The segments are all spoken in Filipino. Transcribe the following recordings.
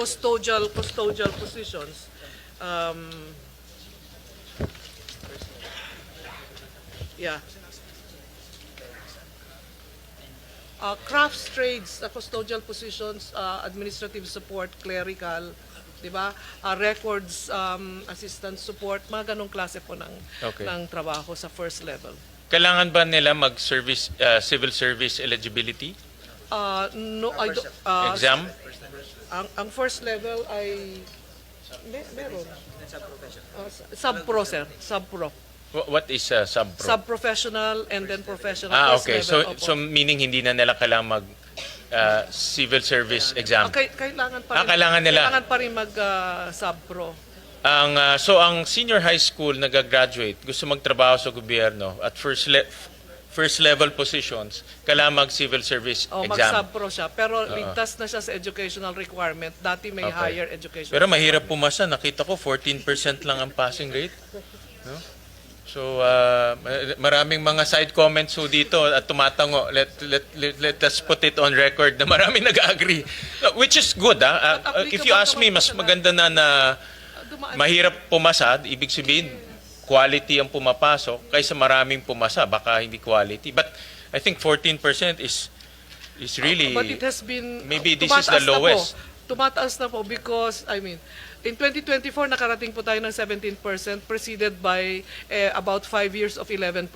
custodial custodial positions. Um, yeah. Uh, crafts, trades, uh, custodial positions, uh, administrative support, clerical, di ba? Uh, records, um, assistant support, mga ganong klase po ng, Okay. ng trabaho sa first level. Kailangan ba nila mag-service uh, civil service eligibility Uh, no, I do, uh, exam? Ang, ang first level ay me, meron. Uh, sub-pro, sir. Sub-pro. Wh- What is uh, sub-pro? Sub-professional and then professional. ah, first okay. level, So opo. so meaning hindi na nila kailangan mag uh, civil service exam. Ah, kay- kailangan pa rin, Ah, kailangan nila. Kailangan pa rin mag uh, sub-pro. Ang uh, so ang senior high school nagagraduate, gusto magtrabaho sa gobyerno at first le- first level positions, kailangan mag civil service O, exam. mag-sub-pro siya. Pero ligtas na siya sa educational requirement. Dati may Okay. higher education. Pero mahirap pumasa. Nakita ko 14% lang ang passing rate. No? So uh, ma- maraming mga side comments ho dito at tumatango. Let, let, let, let us put it on record na maraming nag-agree. Which is good. Ah. Uh, if you ask me, mas maganda na na Ah, mahirap pumasa, ibig sabihin quality ang pumapasok kaysa maraming pumasa, baka hindi quality. But I think 14% is is really But it has been, maybe this is the tumataas na po. lowest. Tumataas na po because, I mean, in 2024, nakarating po tayo ng 17% preceded by eh, about 5 years of 11%.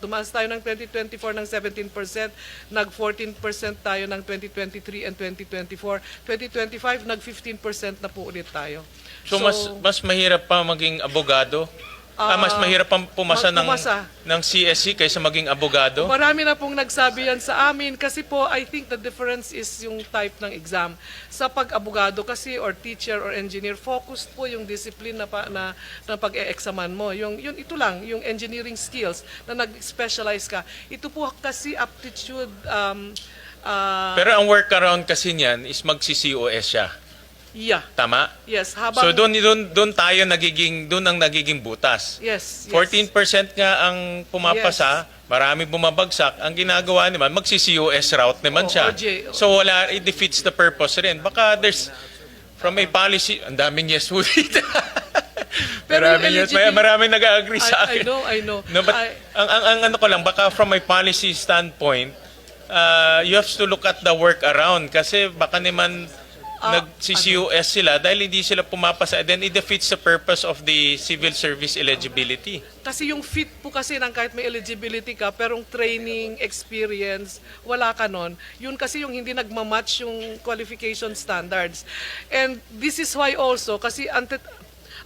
Tumaas tayo ng 2024 ng 17%, nag-14% tayo ng 2023 and 2024. 2025, nag-15% na po ulit tayo. So, mas mas mahirap pa maging abogado? Ah, mas Ah, mahirap pa pumasa ng pumasa. ng CSC kaysa maging abogado? Marami na pong nagsabi yan sa amin kasi po I think the difference is yung type ng exam. Sa pag-abogado kasi or teacher or engineer, focused po yung discipline na, pa, na, na pag-e-examan mo. Yung, yun, ito lang, yung engineering skills na nag-specialize ka. Ito po kasi aptitude um, uh, Pero ang workaround kasi niyan is magsi-COS siya. Yeah. Tama? Yes, habang So doon doon doon tayo nagiging doon ang nagiging butas. Yes, yes. 14% nga ang pumapasa, marami bumabagsak. Ang ginagawa naman, magsi-COS route naman Oo, siya. OJ. So wala, it defeats the purpose rin. Baka there's, from a policy, ang daming yes po dito. Pero maraming yes, may, maraming nag-agree sa I, I akin. know, I know. No, but I- ang, ang, ang ano ko lang, baka from a policy standpoint, uh, you have to look at the work around kasi baka naman Ah, nag-CCUS sila dahil hindi sila pumapasa, then it defeats the purpose of the civil service eligibility. Kasi yung fit po kasi ng kahit may eligibility ka, pero yung training, experience, wala ka nun. Yun kasi yung hindi nagmamatch yung qualification standards. And this is why also, kasi ante-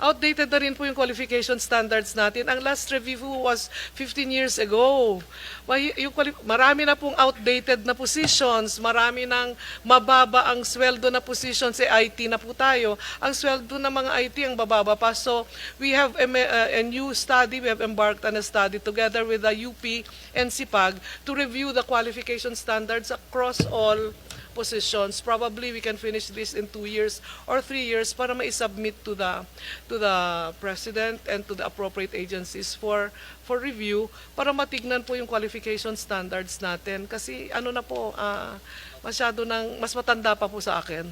outdated na rin po yung qualification standards natin. Ang last review was 15 years ago. Yung marami na pong outdated na positions, marami ng mababa ang sweldo na positions, eh IT na po tayo. Ang sweldo ng mga IT ang bababa pa. So we have a, uh, a new study, we have embarked on a study together with the UP and SIPAG to review the qualification standards across all positions. Probably we can finish this in two years or three years para ma-submit to the to the president and to the appropriate agencies for for review para matignan po yung qualification standards natin kasi ano na po ah, masyado nang mas matanda pa po sa akin.